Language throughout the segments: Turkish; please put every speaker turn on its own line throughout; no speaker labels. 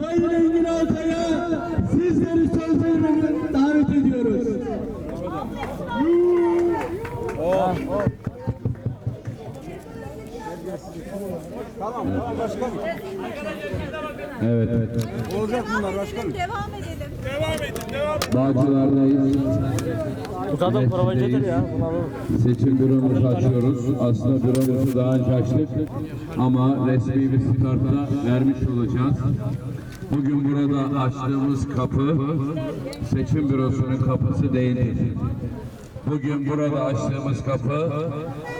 Sayın Engin Altay'a sizleri söz vermeye davet ediyoruz.
Evet, evet.
Olacak bunlar başkanım.
Devam edelim.
Bağcılar'dayız.
Kadar provacıdır ya.
Seçim büromuzu açıyoruz. Aslında büromuzu daha önce açtık ama resmi bir startta vermiş olacağız. Bugün burada açtığımız kapı seçim bürosunun kapısı değildir. Bugün burada açtığımız kapı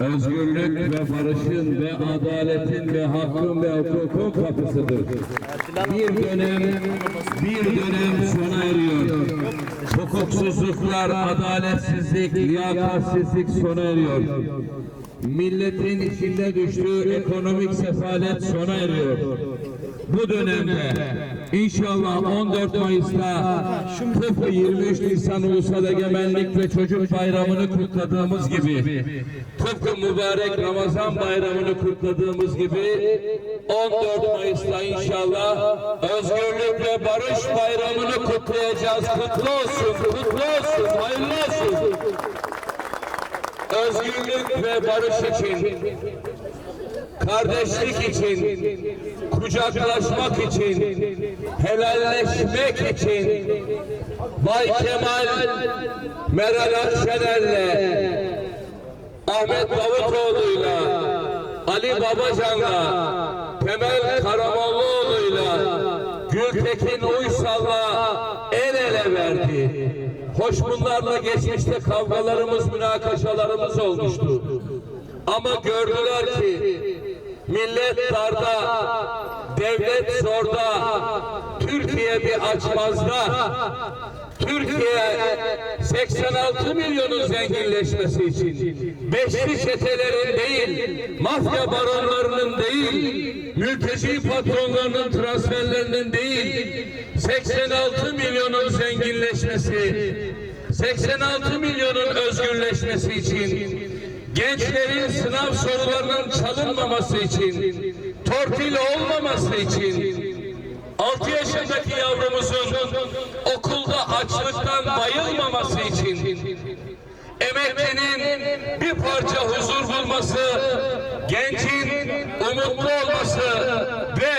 özgürlük ve barışın ve adaletin ve hakkın ve hukukun kapısıdır. Bir dönem bir dönem sona eriyor. Hukuksuzluklar, adaletsizlik, liyakatsizlik sona eriyor. Milletin içinde düştüğü ekonomik sefalet sona eriyor. Bu dönemde inşallah 14 Mayıs'ta tıpkı 23 Nisan Ulusal Egemenlik ve Çocuk Bayramı'nı kutladığımız gibi tıpkı mübarek Ramazan Bayramı'nı kutladığımız gibi 14 Mayıs'ta inşallah Özgürlük ve Barış Bayramı'nı kutlayacağız. Kutlu olsun, kutlu olsun, hayırlı olsun. Özgürlük ve barış için kardeşlik için, kucaklaşmak için, helalleşmek için Bay Kemal, Meral Akşener'le, Ahmet Davutoğlu'yla, Ali Babacan'la, Temel Karamollaoğlu'yla, Gültekin Uysal'la el ele verdi. Hoş bunlarla geçmişte kavgalarımız, münakaşalarımız olmuştu. Ama gördüler ki millet darda, devlet zorda, Türkiye bir açmazda, Türkiye 86 milyonun zenginleşmesi için. Beşli çetelerin değil, mafya baronlarının değil, mülteci patronlarının transferlerinin değil, 86 milyonun zenginleşmesi, 86 milyonun özgürleşmesi için gençlerin sınav sorularının çalınmaması için, torpil olmaması için, 6 yaşındaki yavrumuzun okulda açlıktan bayılmaması için, emeklinin bir parça huzur bulması, gencin umutlu olması ve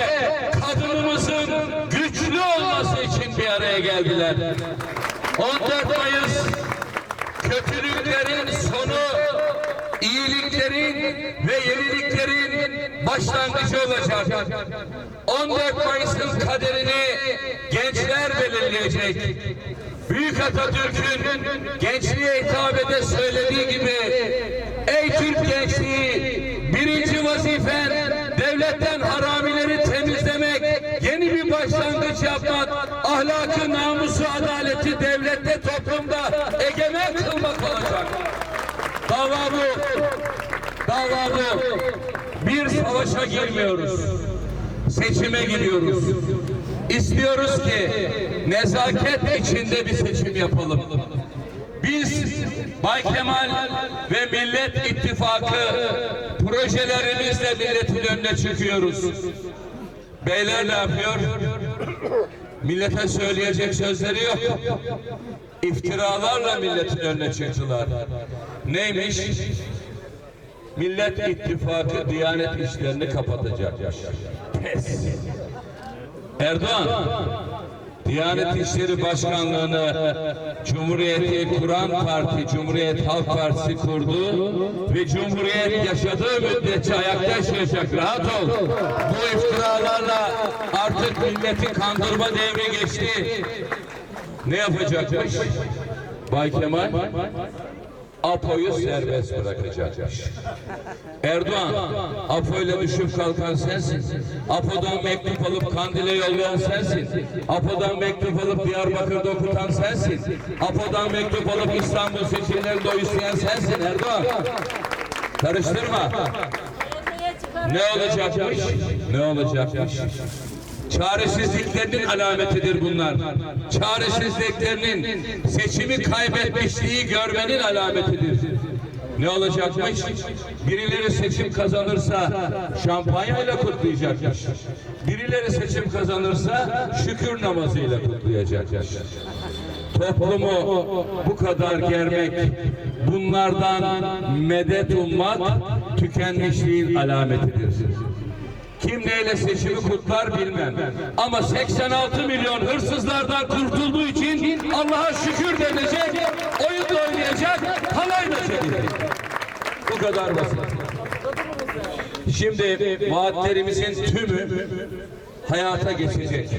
kadınımızın güçlü olması için bir araya geldiler. İyiliklerin ve yeniliklerin başlangıcı olacak. 14 Mayıs'ın kaderini gençler belirleyecek. Büyük Atatürk'ün gençliğe hitabede söylediği gibi Ey Türk gençliği birinci vazifen devletten haramileri temizlemek, yeni bir başlangıç yapmak, ahlakı, namusu, adaleti devlette, toplumda Dava bu. Bir savaşa girmiyoruz. Seçime gidiyoruz. İstiyoruz ki nezaket içinde bir seçim yapalım. Biz Bay Kemal ve Millet İttifakı projelerimizle milletin önüne çıkıyoruz. Beyler ne yapıyor? Millete söyleyecek sözleri yok. İftiralarla milletin önüne çıktılar. Neymiş? Millet İttifakı Diyanet işlerini kapatacakmış. Pes. Erdoğan, Diyanet İşleri Başkanlığı'nı Cumhuriyeti kuran parti, Cumhuriyet Halk Partisi kurdu ve Cumhuriyet yaşadığı müddetçe ayakta yaşayacak. Rahat ol. Bu iftiralarla artık milleti kandırma devri geçti. Ne yapacakmış? Bay Kemal Apo'yu serbest bırakacakmış. Erdoğan, Apo ile düşüp kalkan sensin. Apo'dan mektup alıp Kandil'e yollayan sensin. Apo'dan mektup alıp Diyarbakır'da okutan sensin. Apo'dan mektup alıp İstanbul seçimlerinde oy isteyen sensin Erdoğan. Karıştırma.
Ortaya çıkarın.
Ne olacakmış? Ne olacakmış? Çaresizliklerinin alametidir bunlar. Çaresizliklerinin seçimi kaybetmişliği görmenin alametidir. Ne olacakmış? Birileri seçim kazanırsa şampanyayla kutlayacakmış. Birileri seçim kazanırsa şükür namazıyla kutlayacakmış. Toplumu bu kadar germek, bunlardan medet ummak tükenmişliğin alametidir. Kim neyle seçimi kutlar bilmem. Ama 86 milyon hırsızlardan kurtulduğu için Allah'a şükür denecek, oyun da oynayacak, halay da çekecek. Bu kadar basit. Şimdi vaatlerimizin tümü hayata geçecek.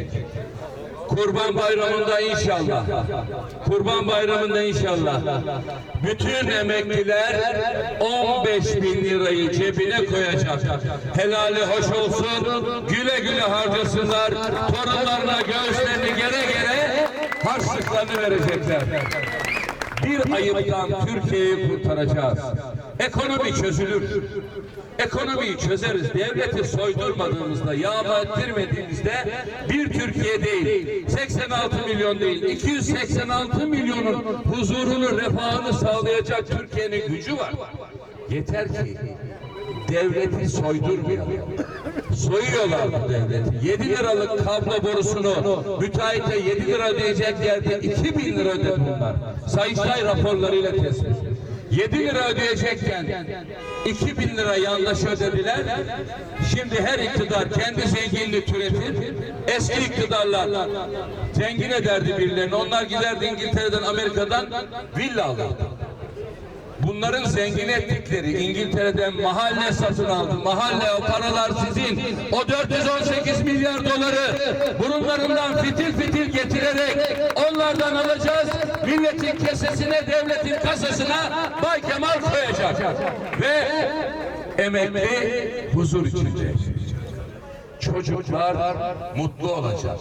Kurban Bayramı'nda inşallah. Kurban Bayramı'nda inşallah. Bütün emekliler 15 bin lirayı cebine koyacak. Helali hoş olsun. Güle güle harcasınlar. Torunlarına göğüslerini gere gere harçlıklarını verecekler. Bir ayıptan Türkiye'yi kurtaracağız. Ekonomi çözülür. Ekonomiyi çözeriz. Devleti soydurmadığımızda, yağma ettirmediğimizde bir Türkiye değil, 86 milyon değil, 286 milyonun huzurunu, refahını sağlayacak Türkiye'nin gücü var. Yeter ki devleti soydurmayalım. Soyuyorlar bu devleti. 7 liralık kablo borusunu müteahhite 7 lira ödeyecek yerde 2 bin lira ödedi bunlar. Sayıştay raporlarıyla tespit. 7 lira ödeyecekken 2 bin lira yanlış ödediler. Şimdi her iktidar kendi zenginliğini türetir. Eski iktidarlar zengin ederdi birilerini. Onlar giderdi İngiltere'den, Amerika'dan villa alırdı. Bunların zengin ettikleri İngiltere'den mahalle satın aldı. Mahalle o paralar sizin. O 418 milyar doları burunlarından fitil fitil getirerek onlardan alacağız. Milletin kesesine, devletin kasasına Bay Kemal koyacak. Ve emekli huzur içinde. Çocuklar mutlu olacak.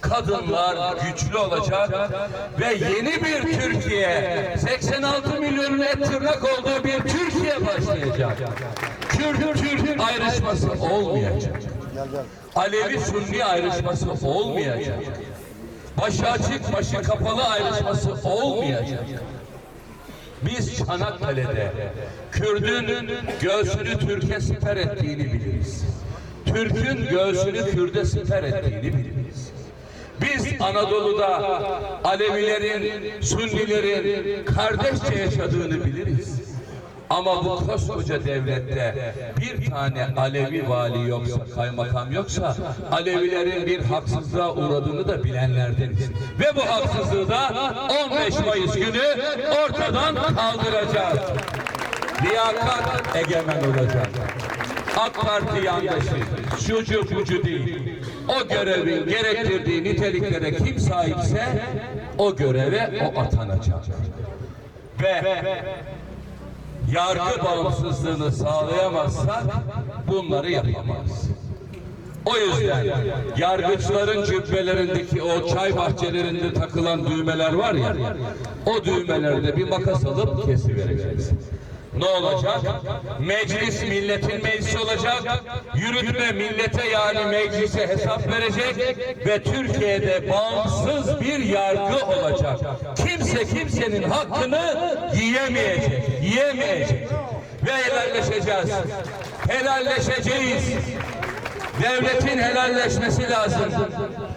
Kadınlar güçlü olacak ve yeni bir Türkiye 86 milyonun et tırnak olduğu bir Türkiye başlayacak. Kürt Türk ayrışması olmayacak. Alevi Sunni ayrışması olmayacak. Başı açık başı kapalı ayrışması olmayacak. Biz Çanakkale'de Kürdün göğsünü Türkiye siper ettiğini biliriz. Türk'ün göğsünü Kürt'e siper ettiğini biliriz. Biz Anadolu'da Alevilerin, Sünnilerin kardeşçe yaşadığını biliriz. Ama bu koskoca devlette bir tane Alevi vali yoksa, kaymakam yoksa Alevilerin bir haksızlığa uğradığını da bilenlerdeniz. Ve bu haksızlığı da 15 Mayıs günü ortadan kaldıracağız. Liyakat egemen olacak. AK Parti yandaşı, şucu bucu değil. O görevin gerektirdiği niteliklere kim sahipse o göreve o atanacak. Ve yargı bağımsızlığını sağlayamazsak bunları yapamayız. O yüzden yargıçların cübbelerindeki o çay bahçelerinde takılan düğmeler var ya, o düğmelerde bir makas alıp kesivereceğiz. Ne olacak? Meclis milletin meclisi olacak. Yürütme millete yani meclise hesap verecek ve Türkiye'de bağımsız bir yargı olacak. Kimse kimsenin hakkını yiyemeyecek, yiyemeyecek. Ve helalleşeceğiz. Helalleşeceğiz. Devletin helalleşmesi lazım.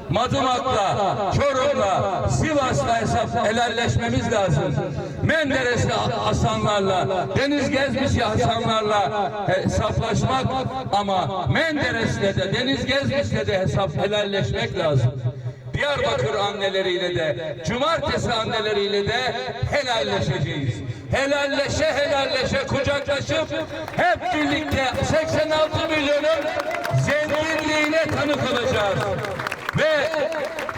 Madımak'la, Çorum'la, Sivas'la hesap helalleşmemiz lazım. Menderes'le Hasanlarla, Deniz Gezmiş Hasanlarla hesaplaşmak ama Menderes'le de Deniz Gezmiş'le de hesap helalleşmek lazım. Diyarbakır anneleriyle de, cumartesi anneleriyle de helalleşeceğiz. Helalleşe helalleşe kucaklaşıp hep birlikte 86 milyonun zenginliğine tanık olacağız. Ve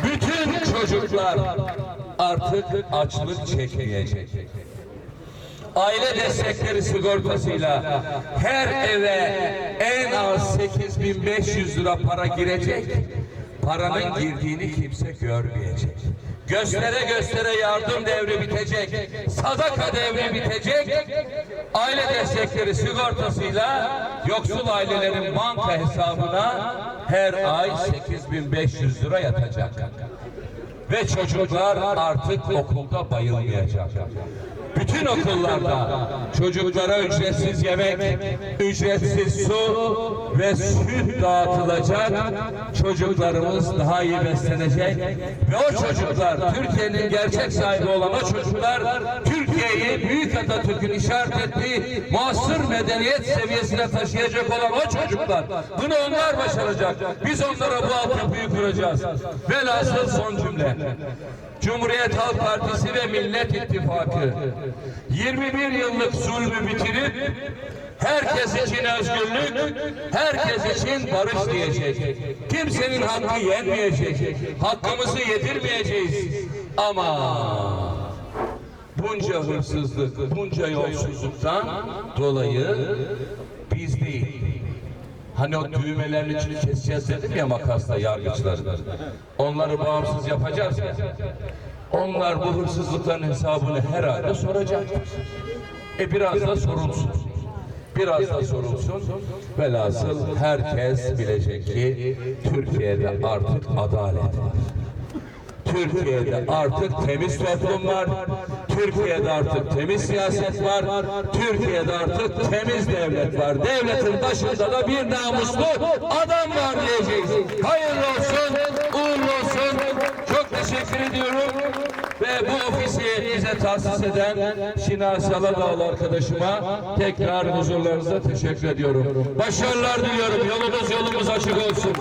bütün çocuklar artık açlık çekmeyecek. Aile destekleri sigortasıyla her eve en az 8500 lira para girecek. Paranın girdiğini kimse görmeyecek. Göstere göstere yardım devri bitecek. Sadaka devri bitecek. Aile destekleri sigortasıyla yoksul ailelerin banka hesabına her ay 8500 lira yatacak. Ve çocuklar artık okulda bayılmayacak. bütün okullarda çocuklara ücretsiz yemek, ücretsiz su ve süt dağıtılacak. Çocuklarımız daha iyi beslenecek ve o çocuklar Türkiye'nin gerçek sahibi olan o çocuklar Türkiye'yi Büyük Atatürk'ün işaret ettiği muasır medeniyet seviyesine taşıyacak olan o çocuklar. Bunu onlar başaracak. Biz onlara bu altyapıyı kuracağız. Velhasıl son cümle. Cumhuriyet Halk Partisi ve Millet İttifakı 21 yıllık zulmü bitirip herkes için özgürlük, herkes için barış diyecek. Kimsenin hakkı yenmeyecek. Hakkımızı yedirmeyeceğiz. Ama bunca hırsızlık, bunca yolsuzluktan dolayı biz değil. Hani o düğmelerin içini keseceğiz dedim ya makasla yargıçları. Onları bağımsız yapacağız ya. Onlar bu hırsızlıkların hesabını herhalde soracaktır. E biraz da sorulsun. Biraz da sorulsun. Velhasıl herkes bilecek ki Türkiye'de artık adalet var. Türkiye'de artık temiz toplum var. Türkiye'de artık temiz siyaset var. Türkiye'de artık temiz devlet var. Devletin başında da bir namuslu adam var diyeceğiz. Hayırlı olsun, uğurlu olsun. Çok teşekkür ediyorum. Ve bu bize tahsis eden Şinasi Aladağlı arkadaşıma tekrar huzurlarınızda teşekkür ediyorum. Başarılar diliyorum. Yolunuz yolumuz açık olsun.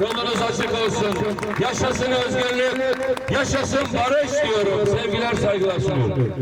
Yolunuz açık olsun. Yaşasın özgürlük, yaşasın barış diyorum. Sevgiler saygılar sunuyorum.